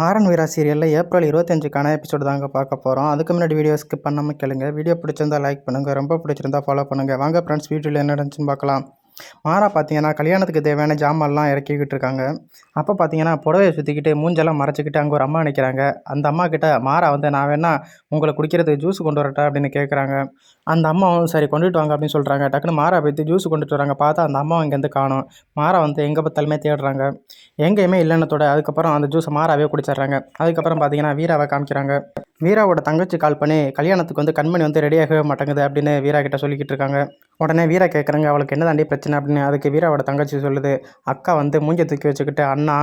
மாறன் வீரா சீரியலில் April இருபத்தஞ்சுக்கான episode தாங்க பார்க்க போகிறோம் அதுக்கு முன்னாடி வீடியோ ஸ்கிப் பண்ணாமல் கேளுங்க. வீடியோ பிடிச்சிருந்தா லைக் பண்ணுங்கள் ரொம்ப பிடிச்சிருந்தா ஃபாலோ பண்ணுங்கள் வாங்க ஃப்ரெண்ட்ஸ் வீடியோவில் என்ன நடந்துச்சுன்னு பார்க்கலாம். மாறா பார்த்தீங்கன்னா கல்யாணத்துக்கு தேவையான ஜாமான்லாம் இறக்கிக்கிட்டு இருக்காங்க. அப்போ பார்த்தீங்கன்னா புடவையை சுற்றிக்கிட்டு மூஞ்செல்லாம் மறைச்சிக்கிட்டு அங்கே ஒரு அம்மா நிற்கிறாங்க அந்த அம்மா கிட்ட மாறா வந்து நான் வேணா உங்களை குடிக்கிறதுக்கு ஜூஸ் கொண்டு வரட்டா? அப்படின்னு கேட்குறாங்க அந்த அம்மாவும் சரி கொண்டுட்டு வாங்க அப்படின்னு சொல்கிறாங்க டக்குன்னு மாறா போய்த்து ஜூஸ் கொண்டுட்டு வராங்க. பார்த்தா அந்த அம்மா இங்கேருந்து காணும். மாறா வந்து எங்கே பார்த்தாலுமே தேடுறாங்க. எங்கேயுமே இல்லைன்னத்தோட அதுக்கப்புறம் அந்த ஜூஸை மாறாவே குடிச்சிடுறாங்க. அதுக்கப்புறம் பார்த்தீங்கன்னா வீராவை காமிக்கிறாங்க. வீராவோட தங்கச்சி கால் பண்ணி கல்யாணத்துக்கு வந்து கண்மணி வந்து ரெடியாகவே மாட்டேங்குது அப்படின்னு வீரா கிட்ட சொல்லிக்கிட்டு இருக்காங்க. உடனே வீரா கேட்குறாங்க அவளுக்கு என்ன தாண்டி பிரச்சனை? அப்படின்னு அதுக்கு வீராவோட தங்கச்சி சொல்லுது. அக்கா வந்து மூஞ்ச தூக்கி வச்சுக்கிட்டு அண்ணா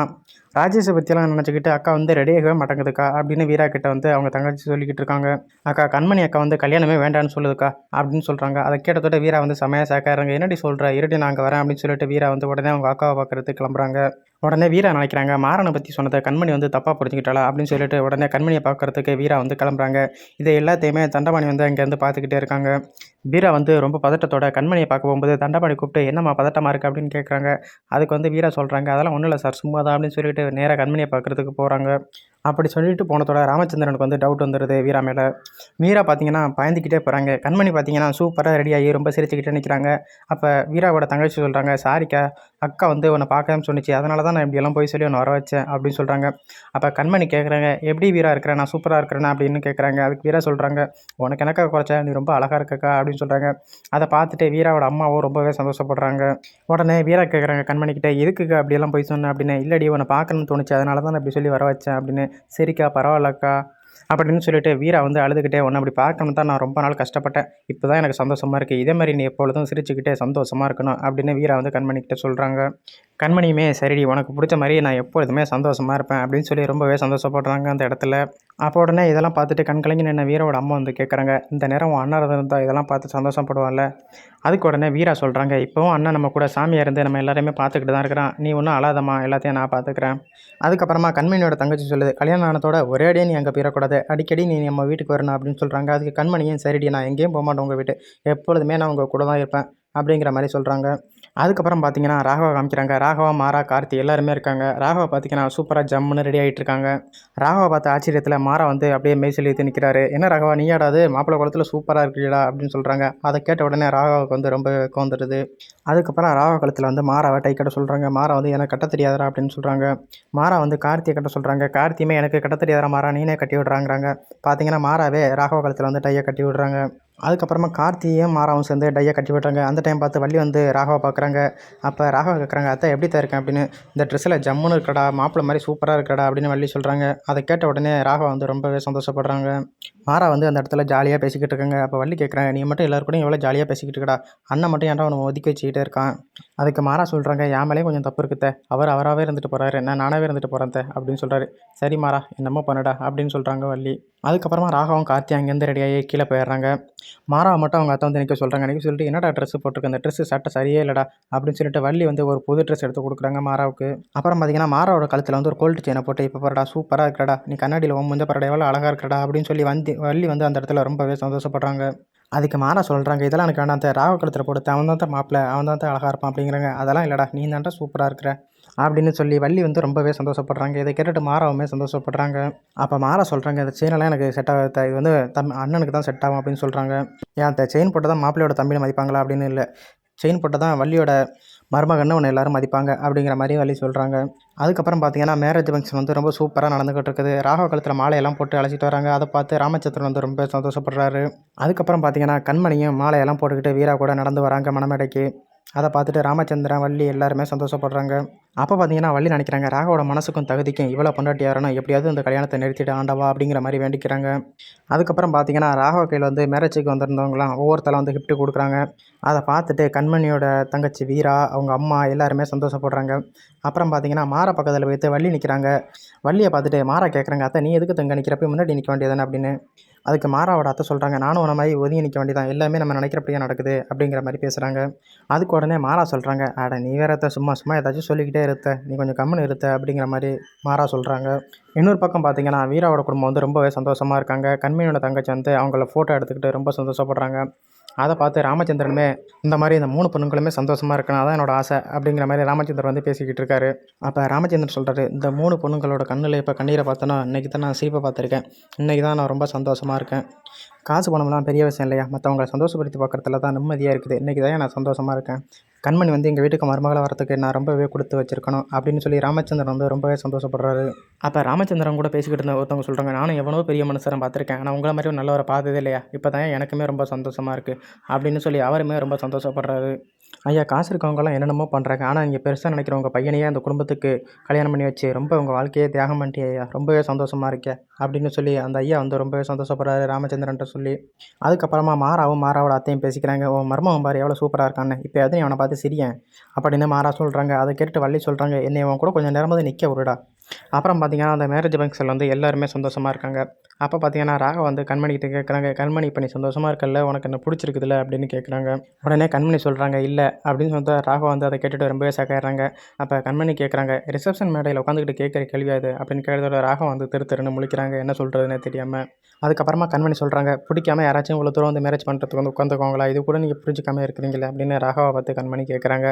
ராஜேஷை பற்றியெல்லாம் நினச்சிக்கிட்டு அக்கா வந்து ரெடியாகவே மாட்டேங்குதுக்கா அப்படின்னு வீரா கிட்ட வந்து அவங்க தங்கச்சி சொல்லிக்கிட்டு இருக்காங்க. அக்கா கண்மணி அக்கா வந்து கல்யாணமே வேண்டான்னு சொல்லுதுக்கா அப்படின்னு சொல்கிறாங்க அதை கேட்டதோட வீரா வந்து செமையாக சேக்காருங்க என்னடி சொல்கிற இருடி நாங்கள் வரேன் அப்படின்னு சொல்லிட்டு வீரா வந்து உடனே அவங்க அக்காவை பார்க்குறதுக்கு கிளம்புறாங்க. உடனே வீரா நினைக்கிறாங்க மாறனை பற்றி சொன்னதை கண்மணி வந்து தப்பாக புரிஞ்சுக்கிட்டாளா அப்படின்னு சொல்லிட்டு உடனே கண்மணியை பார்க்குறதுக்கு வீரா வந்து கிளம்புறாங்க. இதை எல்லாத்தையுமே தண்டபாணி வந்து அங்கேருந்து பார்த்துக்கிட்டே இருக்காங்க. வீரா வந்து ரொம்ப பதட்டத்தோட கண்மணியை பார்க்க போகும்போது தண்டபாணி கூப்பிட்டு என்னம்மா பதட்டமாக இருக்குது அப்படின்னு கேட்குறாங்க அதுக்கு வந்து வீரா சொல்கிறாங்க அதெல்லாம் ஒன்றும் இல்லை சார் சும்மா தான் அப்படின்னு சொல்லிட்டு நேராக கண்மணியை பார்க்கறதுக்கு போகிறாங்க அப்படி சொல்லிட்டு போனதோட ராமச்சந்திரனுக்கு வந்து டவுட் வந்துடுது வீரா மேலே. வீரா பார்த்தீங்கன்னா பயந்துக்கிட்டே போகிறாங்க கண்மணி பார்த்தீங்கன்னா சூப்பராக ரெடியாகி ரொம்ப சிரிச்சுக்கிட்டே நிற்கிறாங்க அப்போ வீராவோட தங்கச்சி சொல்கிறாங்க சாரிக்கா அக்கா வந்து உன்னை பார்க்காம சொன்னிச்சு. அதனால தான் நான் இப்படியெல்லாம் போய் சொல்லி ஒன்று வர வச்சேன் அப்படின்னு சொல்கிறாங்க அப்போ கண்மணி கேட்குறாங்க எப்படி வீரா இருக்கிறேன் நான் சூப்பராக இருக்கிறேன்னா அப்படின்னு கேட்குறாங்க அதுக்கு வீரா சொல்கிறாங்க உனக்கு எனக்கா குறைச்சா? நீ ரொம்ப அழகாக இருக்கக்கா? அப்படின்னு சொல்கிறாங்க அதை பார்த்துட்டு வீராவோட அம்மாவும் ரொம்பவே சந்தோஷப்படுறாங்க. உடனே வீரா கேட்குறாங்க கண்மணிக்கிட்ட எதுக்குக்கா அப்படியெல்லாம் போய் சொன்னேன் அப்படின்னு இல்லடி உன்னை பார்க்கணும்னு தோணுச்சு. அதனால தான் நான் இப்படி சொல்லி வர வச்சேன். அப்படின்னு சரிக்கா பரவாயில்லக்கா. அப்படின்னு சொல்லிட்டு வீரா வந்து அழுதுகிட்டே உன்னை அப்படி பார்க்கணும் தான் நான் ரொம்ப நாள் கஷ்டப்பட்டேன். இப்போ தான் எனக்கு சந்தோஷமாக இருக்குது இதே மாதிரி நீ எப்பொழுதும் சிரிச்சுக்கிட்டே சந்தோஷமாக இருக்கணும். அப்படின்னு வீரா வந்து கண்மணிக்கிட்ட சொல்கிறாங்க கண்மணியுமே சரிடி உனக்கு பிடிச்ச மாதிரி நான் எப்பொழுதுமே சந்தோஷமாக இருப்பேன் அப்படின்னு சொல்லி ரொம்பவே சந்தோஷப்படுறாங்க அந்த இடத்துல. அப்போ உடனே இதெல்லாம் பார்த்துட்டு கண் கலங்கி நின்ன வீரோட அம்மா வந்து கேட்குறாங்க இந்த நேரம் உன் அண்ணன் இருந்தால் இதெல்லாம் பார்த்து சந்தோஷப்படுவான்ல? அதுக்கு உடனே வீரா சொல்கிறாங்க இப்போவும் அண்ணன் நம்ம கூட சாமியாக இருந்து நம்ம எல்லாருமே பார்த்துக்கிட்டு தான் இருக்கிறான். நீ ஒன்றும் அழாதம்மா எல்லாத்தையும் நான் பார்த்துக்கிறேன். அதுக்கப்புறமா கண்மணியோட தங்கச்சி சொல்லுது கல்யாணம் ஆனதோட ஒரே அடியே நீ அங்கே போயிடக்கூடாது. அடிக்கடி நீ நம்ம வீட்டுக்கு வரணும் அப்படின்னு சொல்கிறாங்க அதுக்கு கண்மணியும் சரிடி நான் எங்கேயும் போக மாட்டேன் உங்கள் வீட்டு. எப்பொழுதுமே நான் உங்கள் கூட தான் இருப்பேன். அப்படிங்கிற மாதிரி சொல்கிறாங்க அதுக்கப்புறம் பார்த்தீங்கன்னா ராகவா காமிக்கிறாங்க. ராகவா மாறா கார்த்தி எல்லாருமே இருக்காங்க. ராகவா பார்த்தீங்கன்னா சூப்பராக ஜம்முன்னு ரெடி ஆகிட்டு இருக்காங்க. ராகவா பார்த்த ஆச்சரியத்தில் மாறா வந்து அப்படியே மெய்சல் ஏற்றி நிற்கிறாரு என்ன ராகவா நீயாடாது மாப்பிள்ளை குளத்தில் சூப்பராக இருக்கீடா அப்படின்னு சொல்கிறாங்க அதை கேட்ட உடனே ராகவாவுக்கு வந்து ரொம்ப கோந்துடுது அதுக்கப்புறம் ராகவா குளத்தில் வந்து மாறாவை டை கட்ட சொல்கிறாங்க மாறா வந்து எனக்கு கட்ட தெரியாதரா அப்படின்னு சொல்கிறாங்க மாறா வந்து கார்த்தியை கட்ட சொல்கிறாங்க கார்த்தியுமே எனக்கு கட்ட தெரியாதரா மாறா நீனே கட்டி விட்றாங்கிறாங்க. பார்த்தீங்கன்னா மாறாவே ராகவ குளத்தில் வந்து டையை கட்டி விடுறாங்க. அதுக்கப்புறமா கார்த்தியும் மாறாவும் சேர்ந்து டையை கட்டி விட்றாங்க. அந்த டைம் பார்த்து வள்ளி வந்து ராகவா பார்க்குறாங்க அப்போ ராகவா கேட்குறாங்க அத்தை எப்படி தான் இருக்கேன் அப்படின்னு. இந்த ட்ரெஸ்ஸில் ஜம்முன்னு இருக்கடா மாப்பிள்ளை மாதிரி சூப்பராக இருக்கடா அப்படின்னு வள்ளி சொல்கிறாங்க அதை கேட்ட உடனே ராகவா வந்து ரொம்பவே சந்தோஷப்படுறாங்க. மாறா வந்து அந்த இடத்துல ஜாலியாக பேசிக்கிட்டு இருக்காங்க. அப்போ வள்ளி கேட்குறாங்க நீ மட்டும் எல்லாரும் கூட எவ்வளோ ஜாலியாக பேசிக்கிட்டு இருக்கடா? அண்ணன் மட்டும் ஏன்டா அவனை ஒதுக்கி வச்சுக்கிட்டே இருக்கான்? அதுக்கு மாறா சொல்கிறாங்க என் மேலேயும் கொஞ்சம் தப்பு இருக்குத்த அவர் அவராகவே இருந்துட்டு போகிறாரு நான் நானாகவே இருந்துட்டு போகிறேன் அப்படின்னு சொல்கிறாரு சரி மாறா என்னமோ பண்ணுடா அப்படின்னு சொல்கிறாங்க வள்ளி. அதுக்கப்புறமா ராகவும் கார்த்தி அங்கேருந்து ரெடியாகி கீழே போயிடுறாங்க. மாறா மட்டும் அவங்க அத்தை வந்து நிற்க சொல்கிறாங்க நிற்க சொல்லிட்டு என்னடா ட்ரெஸ் போட்டிருக்கு? அந்த ட்ரெஸ் சட்டை சரியே இல்லைடா. அப்படின்னு சொல்லிட்டு வள்ளி வந்து ஒரு புது ட்ரெஸ் எடுத்து கொடுக்குறாங்க மாறாவுக்கு. அப்புறம் பார்த்தீங்கன்னா மாறாவோட கழுத்தில் வந்து ஒரு கோல்டு செயினை போட்டு இப்போ பரடா சூப்பராக இருக்கிறடா நீ கண்ணாடியில் உன் முந்த பரடா எவ்வளோ அழகாக இருக்கிறடா அப்படின்னு சொல்லி வந்து வள்ளி வந்து அந்த இடத்துல ரொம்பவே சந்தோஷப்படுறாங்க. அதுக்கு மாறா சொல்கிறாங்க இதெல்லாம் எனக்கு வேணாம் ராவ கழுத்தில் போட்டு அவன் தான் மாப்பிள்ள அவன் தான் அழகாக இருப்பான். அப்படிங்கிறாங்க. அதெல்லாம் இல்லைடா நீ தான்டா சூப்பராக இருக்கிற. அப்படின்னு சொல்லி வள்ளி வந்து ரொம்பவே சந்தோஷப்படுறாங்க. இதை கேட்டுட்டு மாறாவுமே சந்தோஷப்படுறாங்க. அப்போ மாறா சொல்கிறாங்க இந்த செயினெல்லாம் எனக்கு செட் ஆகாத இது வந்து தம் அண்ணனுக்கு தான் செட் ஆகும் அப்படின்னு சொல்கிறாங்க ஏன் அந்த செயின் போட்டு தான் மாப்பிள்ளையோட தம்பியை மதிப்பாங்களா? அப்படின்னு இல்லை. செயின் போட்டு தான் வள்ளியோட மருமகன்னு உன்னை எல்லாரும் மதிப்பாங்க அப்படிங்கிற மாதிரி வள்ளி சொல்கிறாங்க அதுக்கப்புறம் பார்த்தீங்கன்னா மேரேஜ் ஃபங்க்ஷன் வந்து ரொம்ப சூப்பராக நடந்துகிட்டு இருக்குது. ராக காலத்தில் மாலையெல்லாம் போட்டு அழைச்சிட்டு வராங்க. அதை பார்த்து ராமச்சந்திரன் வந்து ரொம்ப சந்தோஷப்படுறாரு. அதுக்கப்புறம் பார்த்தீங்கன்னா கண்மணியும் மாலையெல்லாம் போட்டுக்கிட்டு வீரா கூட நடந்து வராங்க மணமேடைக்கு. அதை பார்த்துட்டு ராமச்சந்திரன் வள்ளி எல்லாருமே சந்தோஷப்படுறாங்க. அப்போ பார்த்தீங்கன்னா வள்ளி நினைக்கிறாங்க ராகவோட மனசுக்கும் தகுதிக்கும் இவ்வளோ பொண்டாட்டி யாரணும் எப்படியாவது இந்த கல்யாணத்தை நிறுத்திட்டு ஆண்டவா அப்படிங்கிற மாதிரி வேண்டிக்கிறாங்க. அதுக்கப்புறம் பார்த்தீங்கன்னா ராகவ கையில் வந்து மேரேஜுக்கு வந்திருந்தவங்களாம் ஒவ்வொருத்தலாம் வந்து கிஃப்ட் கொடுக்குறாங்க. அதை பார்த்துட்டு கண்மணியோட தங்கச்சி வீரா அவங்க அம்மா எல்லாருமே சந்தோஷப்படுறாங்க. அப்புறம் பார்த்தீங்கன்னா மாற பக்கத்தில் வைத்து வள்ளி நிற்கிறாங்க வள்ளியை பார்த்துட்டு மாறா கேட்குறாங்க அத்தை நீ எதுக்கு தங்க நிற்கிறப்ப முன்னாடி நிற்க வேண்டியதானே அப்படின்னு. அதுக்கு மாறாவோட அத்தை சொல்கிறாங்க நானும் உன மாதிரி ஒதுங்கி நிற்க வேண்டியதான் எல்லாமே நம்ம நினைக்கிறப்படியே நடக்குது அப்படிங்கிற மாதிரி பேசுகிறாங்க அதுக்கு உடனே மாறா சொல்கிறாங்க அட நீ வேற சும்மா சும்மா ஏதாச்சும் சொல்லிக்கிட்டே இருத்த நீ கொஞ்சம் கம்முன்னு இருத்த அப்படிங்கிற மாதிரி மாறா சொல்கிறாங்க இன்னொரு பக்கம் பார்த்தீங்கன்னா வீராவோட குடும்பம் வந்து ரொம்பவே சந்தோஷமாக இருக்காங்க. கண்மணியோட தங்கச்சி வந்து அவங்கள ஃபோட்டோ எடுத்துக்கிட்டு ரொம்ப சந்தோஷப்படுறாங்க. அதை பார்த்து ராமச்சந்திரனுமே இந்த மாதிரி இந்த மூணு பொண்ணுங்களுமே சந்தோஷமாக இருக்கணும் அதான் என்னோட ஆசை அப்படிங்கிற மாதிரி ராமச்சந்திரன் வந்து பேசிக்கிட்டு இருக்காரு. அப்போ ராமச்சந்திரன் சொல்கிறாரு இந்த மூணு பொண்ணுங்களோட கண்ணில் இப்போ கண்ணீரை பார்த்தோன்னா இன்றைக்கி தான் நான் சீப்பை பார்த்துருக்கேன். இன்றைக்கி தான் நான் ரொம்ப சந்தோஷமாக இருக்கேன். காசு பணம்லாம் பெரிய விஷயம் இல்லையா? மற்றவங்களை சந்தோஷப்படுத்தி பார்க்குறதுல தான் நிம்மதியாக இருக்குது. இன்றைக்கி தான் நான் சந்தோஷமாக இருக்கேன். கண்மணி வந்து எங்கள் வீட்டுக்கு மருமகளை வரத்துக்கு நான் ரொம்பவே கொடுத்து வச்சிருக்கணும் அப்படின்னு சொல்லி ராமச்சந்திரன் வந்து ரொம்பவே சந்தோஷப்படுறாரு. அப்போ ராமச்சந்திரன் கூட பேசிக்கிட்டு இருந்த ஒருத்தவங்க சொல்கிறாங்க நானும் எவனோ பெரிய மனுஷரை பார்த்துருக்கேன். ஆனால் உங்களை மாதிரி ஒரு நல்லவரை பார்த்ததே இல்லையா? இப்போ தான் எனக்குமே ரொம்ப சந்தோஷமாக இருக்குது அப்படின்னு சொல்லி அவருமே ரொம்ப சந்தோஷப்படுறாரு. ஐயா காசு இருக்கவங்கலாம் என்னென்னமோ பண்ணுறாங்க ஆனால் நீங்கள் பெருசாக நினைக்கிறவங்க பையனையே அந்த குடும்பத்துக்கு கல்யாணம் பண்ணி வச்சு ரொம்ப உங்கள் வாழ்க்கையே தியாகம் பண்ணிட்டே ஐயா. ரொம்பவே சந்தோஷமாக இருக்கே அப்படின்னு சொல்லி அந்த ஐயா வந்து ரொம்பவே சந்தோஷப்படுறாரு ராமச்சந்திரன்ட்ட சொல்லி. அதுக்கப்புறமா மாறாவும் மாறாவோட அத்தையும் பேசிக்கிறாங்க உன் மர்மம் பாரு எவ்வளோ சூப்பராக இருக்கான்னு. இப்போ எதுவும் அவனை பார்த்து சிரியேன் அப்படின்னு மாறா சொல்கிறாங்க அதை கேட்டு வள்ளி சொல்கிறாங்க என்னை அவன் கூட கொஞ்சம் நேரமாக வந்து நிற்க விடுடா. அப்புறம் பார்த்தீங்கன்னா அந்த மேரேஜ் ஃபங்க்ஷனில் வந்து எல்லாருமே சந்தோஷமாக இருக்காங்க. அப்போ பார்த்தீங்கன்னா ராக வந்து கண்மணிக்கிட்ட கேட்குறாங்க கண்மணி இப்போ நீ சந்தோஷமாக இருக்கல உனக்கு என்ன பிடிச்சிருக்குதுல்ல அப்படின்னு கேட்குறாங்க உடனே கண்மணி சொல்கிறாங்க இல்லை. அப்படின்னு சொல்லிட்டு ராக வந்து அதை கேட்டுட்டு ரொம்பவே சக்காயிடுறாங்க அப்போ கண்மணி கேட்குறாங்க ரிசப்ஷன் மேடையில் உட்காந்துக்கிட்டு கேட்குற கேள்வி அது? அப்படின்னு கேட்டதோட ராகம் வந்து திரு திருன்னு முழிக்கிறாங்க. என்ன சொல்கிறதுன்னு தெரியாமல் அதுக்கப்புறமா கண்மணி சொல்கிறாங்க பிடிக்காம யாராச்சும் இவ்வளோ தூரம் வந்து மேரேஜ் பண்ணுறதுக்கு வந்து உட்காந்துக்கோங்களா இது கூட நீங்கள் புரிஞ்சுக்காம இருக்கிறீங்களே அப்படின்னு ராகவை பார்த்து கண்மணி கேட்குறாங்க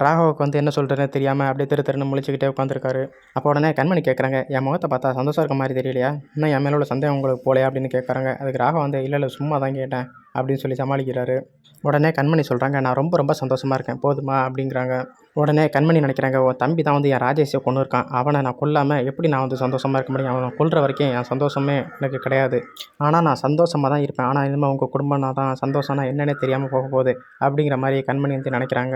ராகவுக்கு வந்து என்ன சொல்கிறதுன்னு தெரியாமல் அப்படியே திரு திருன்னு முழிச்சுக்கிட்டே உட்காந்துருக்காரு அப்போ உடனே கண்மணி கேட்குறாங்க என் முகத்தை பார்த்தா சந்தோஷம் இருக்க மாதிரி தெரியலையா? இன்னும் என் மேலே உள்ள சந்தேகம் உங்களுக்கு போலையா? அப்படின்னு கேட்குறாங்க அதுக்கு ராகவ வந்து இல்லை இல்லை சும்மா தான் கேட்டேன். அப்படின்னு சொல்லி சமாளிக்கிறாரு. உடனே கண்மணி சொல்கிறாங்க நான் ரொம்ப ரொம்ப சந்தோஷமாக இருக்கேன். போதுமா? அப்படிங்கிறாங்க. உடனே கண்மணி நினைக்கிறாங்க உன் தம்பி தான் வந்து என் ராஜேஷை கொண்டு இருக்கான். அவனை நான் கொல்லாமல் எப்படி நான் வந்து சந்தோஷமாக இருக்க முடியும்? அவனை கொள்கிற வரைக்கும் என் சந்தோஷமே எனக்கு கிடையாது. ஆனால் நான் சந்தோஷமாக தான் இருப்பேன். ஆனால் இனிமேல் உங்கள் குடும்பம்னா தான் சந்தோஷம்னா என்னென்னே தெரியாமல் போக போகுது. அப்படிங்கிற மாதிரி கண்மணி வந்து நினைக்கிறாங்க.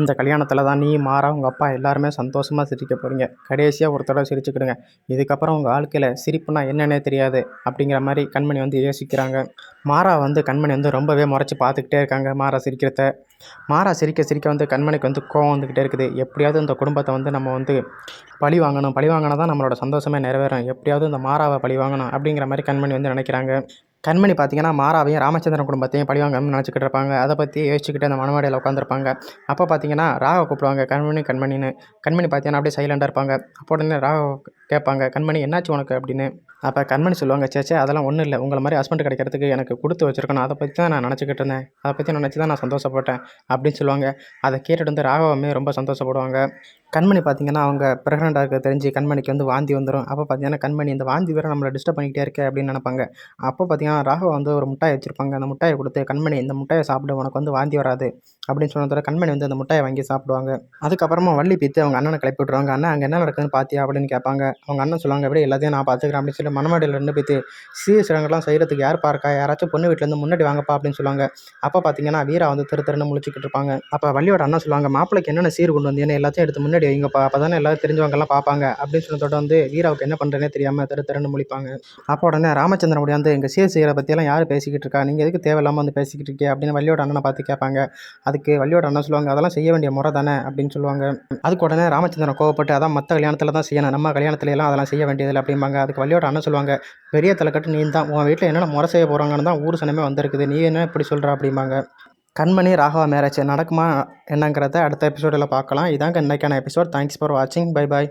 இந்த கல்யாணத்தில் தான் நீ மாறா உங்கள் அப்பா எல்லாருமே சந்தோஷமாக சிரிக்க போகிறீங்க கடைசியாக ஒரு தடவை சிரிச்சுக்கிடுங்க. இதுக்கப்புறம் உங்கள் வாழ்க்கையில் சிரிப்புனா என்னென்னே தெரியாது அப்படிங்கிற மாதிரி கண்மணி வந்து யோசிக்கிறாங்க. மாறா வந்து கண்மணி வந்து ரொம்பவே முறைச்சி பார்த்துக்கிட்டே இருக்காங்க. மாறா சிரிக்கிறத. மாறா சிரிக்க சிரிக்க வந்து கண்மணிக்கு வந்து கோவம் வந்துக்கிட்டே இருக்குது. எப்படியாவது இந்த குடும்பத்தை வந்து நம்ம வந்து பழி வாங்கணும். பழி வாங்கினா தான் நம்மளோட சந்தோஷமே நிறைவேறும். எப்படியாவது இந்த மாறாவை பழி வாங்கணும் அப்படிங்கிற மாதிரி கண்மணி வந்து நினைக்கிறாங்க. கண்மணி பார்த்தீங்கன்னா மாறாவையும் ராமச்சந்திரன் குடும்பத்தையும் பழிவாங்கன்னு நினச்சிக்கிட்டு இருப்பாங்க. அதை பற்றி யோசிச்சுக்கிட்டு அந்த மனவாடியில் உட்காந்துருப்பாங்க அப்போ பார்த்தீங்கன்னா ராக கூப்பிடுவாங்க கண்மணி கண்மணின்னு. கண்மணி பார்த்தீங்கன்னா அப்படியே சைலண்டாக இருப்பாங்க. அப்போ உடனே ராக கேட்பாங்க கண்மணி என்னாச்சு உனக்கு? அப்படின்னு. அப்போ கண்மணி சொல்லுவாங்க சேச்சே அதெல்லாம் ஒன்றும் இல்லை. உங்களை மாதிரி ஹஸ்பண்ட் கிடைக்கிறதுக்கு எனக்கு கொடுத்து வச்சிருக்கணும். அதை பற்றி தான் நான் நினச்சிக்கிட்டு இருந்தேன். அதை பற்றி நினச்சி தான் நான் சந்தோஷப்பட்டேன். அப்படின்னு சொல்லுவாங்க. அதை கேட்டுட்டு வந்து ராகவமே ரொம்ப சந்தோஷப்படுவாங்க. கண்மணி பார்த்தீங்கன்னா அவங்க ப்ரெக்னெண்ட்டாக இருக்க தெரிஞ்சு கண்மணிக்கு வந்து வாந்தி வந்துடும் அப்போ பார்த்தீங்கன்னா கண்மணி இந்த வாந்தி வேறு நம்மளை டிஸ்டர்ப் பண்ணிக்கிட்டே இருக்கே அப்படின்னு நினைப்பாங்க. அப்போ பார்த்தீங்கன்னா ராகவ வந்து ஒரு முட்டாய் வச்சுருப்பாங்க. அந்த முட்டாயை கொடுத்து கண்மணி இந்த முட்டாயை சாப்பிடு உனக்கு வந்து வாந்தி வராது. அப்படின்னு சொன்னதோட கண்மணி வந்து அந்த முட்டாயை வாங்கி சாப்பிடுவாங்க. அதுக்கப்புறமா வள்ளி பீத்து அவங்க அண்ணனை கிளப்பி விட்ருவாங்க அண்ணன் அங்கே என்ன நடக்குதுன்னு பார்த்தியா அப்படின்னு கேட்பாங்க. அவங்க அண்ணன் சொல்லுவாங்க எப்படி எல்லாத்தையும் நான் பார்த்துக்கிறேன் அப்படின்னு சொல்லி மனமாடியில் ரெண்டு பீத்து சீர் சிறங்கெல்லாம் செய்கிறதுக்கு யார் பார்க்கா யாராச்சும் பொண்ணு வீட்டிலேருந்து முன்னாடி வாங்கப்பா அப்படின்னு சொல்லுவாங்க. அப்போ பார்த்தீங்கன்னா வீரா வந்து திரு திருன்னு முழிச்சிக்கிட்டு இருப்பாங்க. அப்போ வள்ளியோட அண்ணன் சொல்லுவாங்க மாப்பிளைக்கு என்னென்ன சீர் கொண்டு வந்தீங்கன்னு எல்லாத்தையும் எடுத்து முன்னாடி வைங்கப்பா அப்போ தானே எல்லாரும் தெரிஞ்சவங்கலாம் பார்ப்பாங்க. அப்படின்னு சொன்னதோட வந்து வீராவுக்கு என்ன பண்ணுறேனே தெரியாமல் திரு திருன்னு முழிப்பாங்க. அப்போ உடனே ராமச்சந்திரன் முடி வந்து எங்கள் சிஎஸ்சிகளை பற்றியெல்லாம் யார் பேசிக்கிட்டு இருக்கா? நீங்கள் எதுக்கு தேவையில்லாமல் வந்து பேசிக்கிட்டு இருக்கே? அப்படின்னு வள்ளியோட அண்ணனை பார்த்து கேட்பாங்க. அதுக்கு வள்ளியோட அண்ணன் சொல்லுவாங்க அதெல்லாம் செய்ய வேண்டிய முறை தானே? அப்படின்னு சொல்லுவாங்க. அதுக்கு உடனே ராமச்சந்திரன் கோவப்பட்டு அதான் மற்ற கல்யாணத்தில் தான் செய்யணும். நம்ம கல்யாணத்துல எல்லாம் அதெல்லாம் செய்ய வேண்டியதில்லை அப்படிம்பாங்க. அதுக்கு வள்ளியோட அண்ணன் சொல்லுவாங்க பெரிய தலைக்கட்டு நீ தான். உன் வீட்டில் என்னென்ன முறை செய்ய போகிறாங்கன்னு தான் ஊர் சனமே வந்திருக்குது. நீ என்ன இப்படி சொல்கிற அப்படிம்பாங்க. கண்மணி ராகவா மேரேஜ் நடக்குமா என்னங்கிறத அடுத்த எபிசோடில் பார்க்கலாம். இதாங்க இன்னைக்கான எபிசோட் தேங்க்ஸ் ஃபார் வாட்சிங் பை பாய்